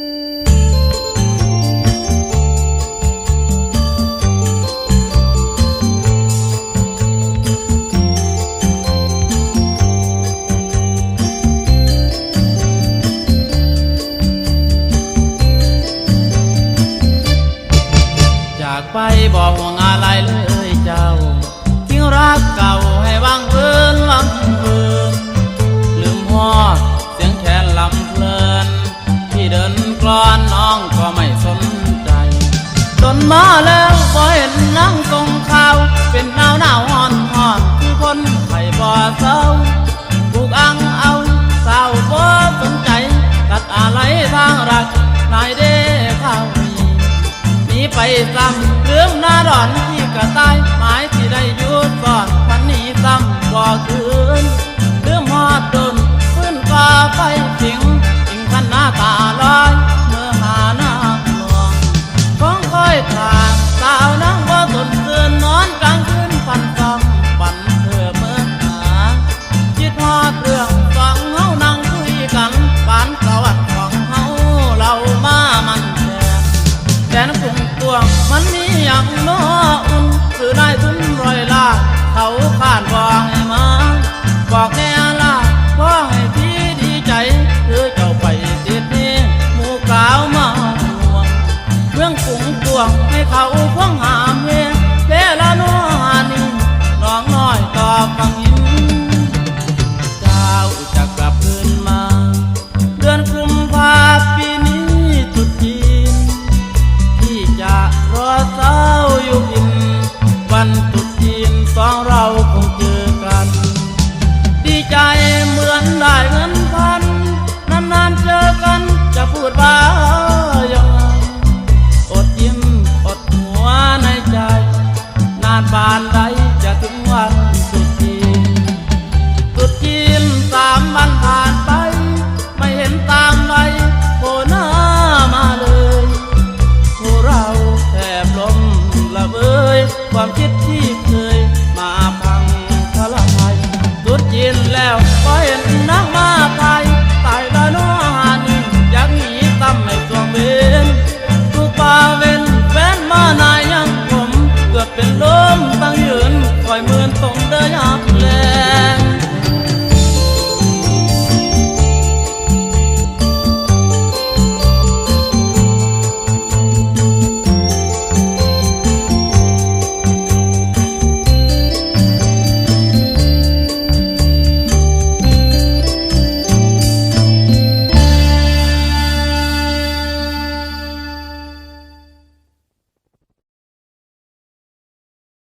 จากไปบอกห่วงอะไรเลยเจ้าทิ้งรักเก่าให้วางเพินวางเพิน มาแล้วก็เห็นนั่งทรงข่าว เป็นหนาวหนาวหอนหอนคือคนไข่บ่อเศร้าผูกอังเอาเศร้าบ่สนใจ ตัดอะไรทางรักนายเด้ข้าวมีหนีไปซ้ำเรื่องหน้าร้อนที่กระตายหมายที่ได้ยุดก่อนพันนี้ซ้ำบ่คืน อย่างน้ออุ่นคือนายทุนรอยลาเขาข้านบอกให้มาบอก กันตุดจีนสองเราคงเจอกัน ดีใจเหมือนได้เงินพัน นานๆเจอกันจะพูดว่าอย่างไอดยิ้มอดหัวในใจ นานปานใดจะถึงวัน ตุดจีนแล้วก็เห็นนั่ง